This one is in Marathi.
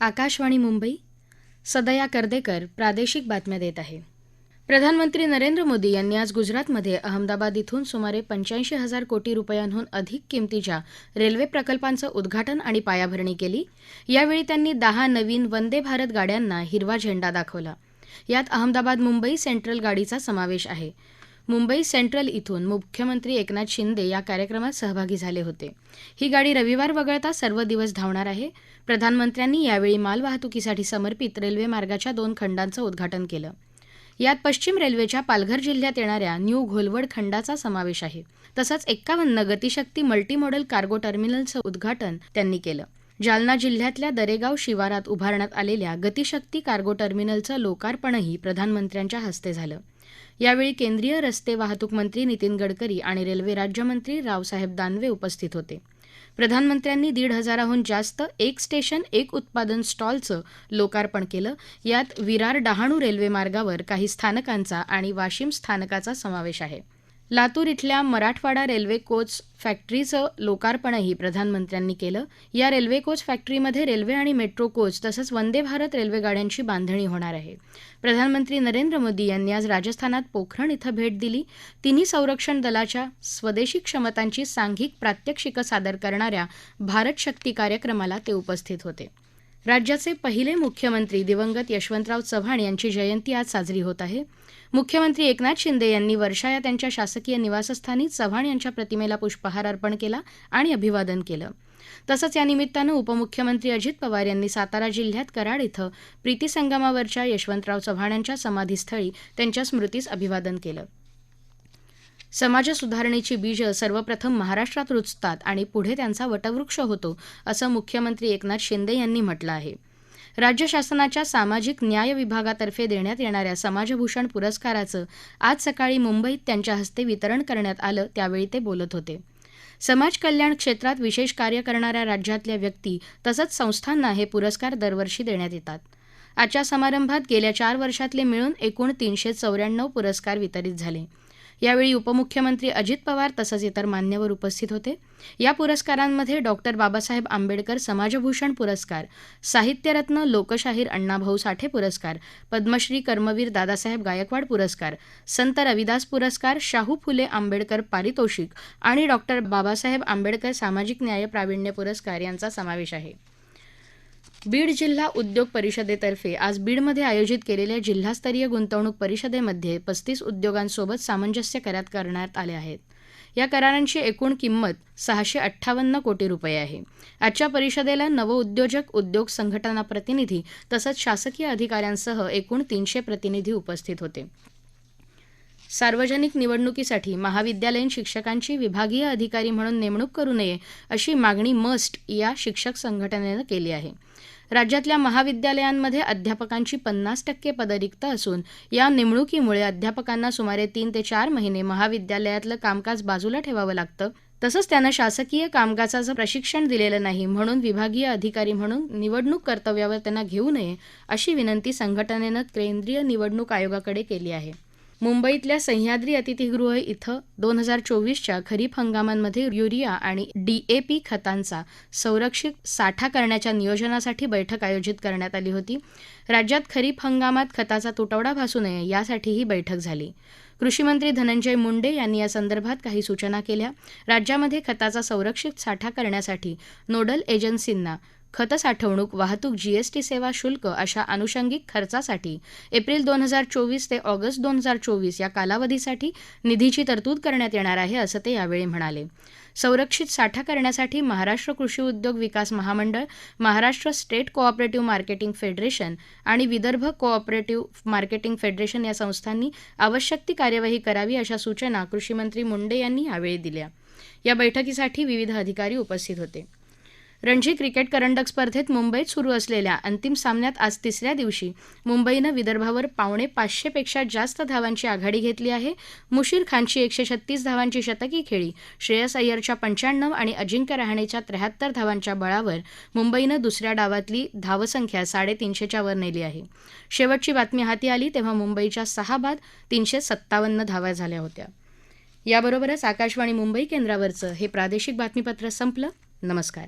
आकाशवाणी मुंबई सदया कर्देकर प्रादेशिक बातम्या देत आहे. प्रधानमंत्री नरेंद्र मोदी यांनी आज गुजरातमध्ये अहमदाबाद इथून सुमारे पंच्याऐंशी हजार कोटी रुपयांहून अधिक किमतीच्या रेल्वे प्रकल्पांचं उद्घाटन आणि पायाभरणी केली. यावेळी त्यांनी दहा नवीन वंदे भारत गाड्यांना हिरवा झेंडा दाखवला. यात अहमदाबाद मुंबई सेंट्रल गाडीचा समावेश आहे. मुंबई सेंट्रल इथून मुख्यमंत्री एकनाथ शिंदे या कार्यक्रमात सहभागी झाले होते. ही गाडी रविवार वगळता सर्व दिवस धावणार आहे. प्रधानमंत्र्यांनी यावेळी मालवाहतुकीसाठी समर्पित रेल्वे मार्गाच्या दोन खंडांचं उद्घाटन केलं. यात पश्चिम रेल्वेच्या पालघर जिल्ह्यात येणाऱ्या न्यू घोलवड खंडाचा समावेश आहे. तसंच एक्कावन्न गतिशक्ती मल्टीमॉडल कार्गो टर्मिनलचं उद्घाटन त्यांनी केलं. जालना जिल्ह्यातल्या दरेगाव शिवारात उभारण्यात आलेल्या गतिशक्ती कार्गो टर्मिनलचं लोकार्पणही प्रधानमंत्र्यांच्या हस्ते झालं. यावेळी केंद्रीय रस्ते वाहतूक मंत्री नितीन गडकरी आणि रेल्वे राज्यमंत्री रावसाहेब दानवे उपस्थित होते. प्रधानमंत्र्यांनी दीड हजाराहून जास्त एक स्टेशन एक उत्पादन स्टॉलचं लोकार्पण केलं. यात विरार डहाणू रेल्वे मार्गावर काही स्थानकांचा आणि वाशिम स्थानकाचा समावेश आहे. लातूर इथल्या मराठवाडा रेल्वे कोच फॅक्टरीचं लोकार्पणही प्रधानमंत्र्यांनी केलं. या रेल्वे कोच फॅक्टरीमध्ये रेल्वे आणि मेट्रो कोच तसंच वंदे भारत रेल्वे गाड्यांची बांधणी होणार आहे. प्रधानमंत्री नरेंद्र मोदी यांनी आज राजस्थानात पोखरण इथं भेट दिली. तिन्ही संरक्षण दलाच्या स्वदेशी क्षमतांची सांघिक प्रात्यक्षिकं सादर करणाऱ्या भारत शक्ती कार्यक्रमाला ते उपस्थित होते. राज्याचे पहिले मुख्यमंत्री दिवंगत यशवंतराव चव्हाण यांची जयंती आज साजरी होत आहे. मुख्यमंत्री एकनाथ शिंदे यांनी वर्षा या त्यांच्या शासकीय निवासस्थानी चव्हाण यांच्या प्रतिमेला पुष्पहार अर्पण केला आणि अभिवादन केलं. तसंच या निमित्तानं उपमुख्यमंत्री अजित पवार यांनी सातारा जिल्ह्यात कराड इथं प्रीती संगमावरच्या यशवंतराव चव्हाण यांच्या समाधीस्थळी त्यांच्या स्मृतीस अभिवादन केलं. समाजसुधारणेची बीजं सर्वप्रथम महाराष्ट्रात रुजतात आणि पुढे त्यांचा वटवृक्ष होतो असं मुख्यमंत्री एकनाथ शिंदे यांनी म्हटलं आहे. राज्य शासनाच्या सामाजिक न्याय विभागातर्फे देण्यात येणाऱ्या समाजभूषण पुरस्काराचं आज सकाळी मुंबईत त्यांच्या हस्ते वितरण करण्यात आलं त्यावेळी ते बोलत होते. समाज कल्याण क्षेत्रात विशेष कार्य करणाऱ्या राज्यातल्या व्यक्ती तसंच संस्थांना हे पुरस्कार दरवर्षी देण्यात येतात. आजच्या समारंभात गेल्या चार वर्षातले मिळून एकूण तीनशे चौऱ्याण्णव पुरस्कार वितरित झाले. यावेळी उपमुख्यमंत्री अजित पवार तसंच इतर मान्यवर उपस्थित होते. या पुरस्कारांमध्ये डॉक्टर बाबासाहेब आंबेडकर समाजभूषण पुरस्कार साहित्यरत्न लोकशाहीर अण्णाभाऊ साठे पुरस्कार पद्मश्री कर्मवीर दादासाहेब गायकवाड पुरस्कार संत रविदास पुरस्कार शाहू फुले आंबेडकर पारितोषिक आणि डॉक्टर बाबासाहेब आंबेडकर सामाजिक न्याय प्रावीण्य पुरस्कार यांचा समावेश आहे. बीड जिल्हा उद्योग परिषदेतर्फे आज बीडमध्ये आयोजित केलेल्या जिल्हास्तरीय गुंतवणूक परिषदेमध्ये पस्तीस उद्योगांसोबत सामंजस्य करार करण्यात आले आहेत. या करारांची एकूण किंमत सहाशे अठ्ठावन्न कोटी रुपये आहे. आजच्या परिषदेला नवउद्योजक उद्योग संघटना प्रतिनिधी तसंच शासकीय अधिकाऱ्यांसह एकूण तीनशे प्रतिनिधी उपस्थित होते. सार्वजनिक निवडणुकीसाठी महाविद्यालयीन शिक्षकांची विभागीय अधिकारी म्हणून नेमणूक करू नये अशी मागणी मस्ट या शिक्षक संघटनेनं केली आहे. राज्यातल्या महाविद्यालयांमध्ये अध्यापकांची पन्नास टक्के पदं रिक्त असून या नेमणुकीमुळे अध्यापकांना सुमारे तीन ते चार महिने महाविद्यालयातलं कामकाज बाजूला ठेवावं लागतं. तसंच त्यांना शासकीय कामकाजाचं प्रशिक्षण दिलेलं नाही म्हणून विभागीय अधिकारी म्हणून निवडणूक कर्तव्यावर त्यांना घेऊ नये अशी विनंती संघटनेनं केंद्रीय निवडणूक आयोगाकडे केली आहे. मुंबईतल्या सह्याद्री अतिथीगृह इथं दोन हजार चोवीसच्या खरीप हंगामांमध्ये युरिया आणि डीएपी खतांचा संरक्षित साठा करण्याच्या नियोजनासाठी बैठक आयोजित करण्यात आली होती. राज्यात खरीप हंगामात खताचा तुटवडा भासू नये यासाठी ही बैठक झाली. कृषीमंत्री धनंजय मुंडे यांनी या संदर्भात काही सूचना केल्या. राज्यामध्ये खताचा संरक्षित साठा करण्यासाठी नोडल एजन्सींना खत साठवणूक वाहतूक जीएसटी सेवा शुल्क अशा अनुषंगिक खर्चासाठी एप्रिल दोन हजार चोवीस ते ऑगस्ट दोन हजार चोवीस या कालावधीसाठी निधीची तरतूद करण्यात येणार आहे असं ते यावेळी म्हणाले. संरक्षित साठा करण्यासाठी महाराष्ट्र कृषी उद्योग विकास महामंडळ Maharashtra state cooperative marketing federation आणि विदर्भ कोऑपरेटिव्ह मार्केटिंग फेडरेशन या संस्थांनी आवश्यक ती कार्यवाही करावी अशा सूचना कृषीमंत्री मुंडे यांनी यावेळी दिल्या. या बैठकीसाठी विविध अधिकारी उपस्थित होते. रणजी क्रिकेट करंडक स्पर्धेत मुंबईत सुरू असलेल्या अंतिम सामन्यात आज तिसऱ्या दिवशी मुंबईनं विदर्भावर पावणे पाचशेपेक्षा जास्त धावांची आघाडी घेतली आहे. मुशीर खानची एकशे छत्तीस धावांची शतकी खेळी श्रेयस अय्यरच्या पंच्याण्णव आणि अजिंक्य रहाणेच्या त्र्याहत्तर धावांच्या बळावर मुंबईनं दुसऱ्या डावातली धावसंख्या साडेतीनशेच्या वर नेली आहे. शेवटची बातमी हाती आली तेव्हा मुंबईच्या सहा बाद तीनशे सत्तावन्न धावा झाल्या होत्या. याबरोबरच आकाशवाणी मुंबई केंद्रावरचं हे प्रादेशिक बातमीपत्र संपलं. नमस्कार.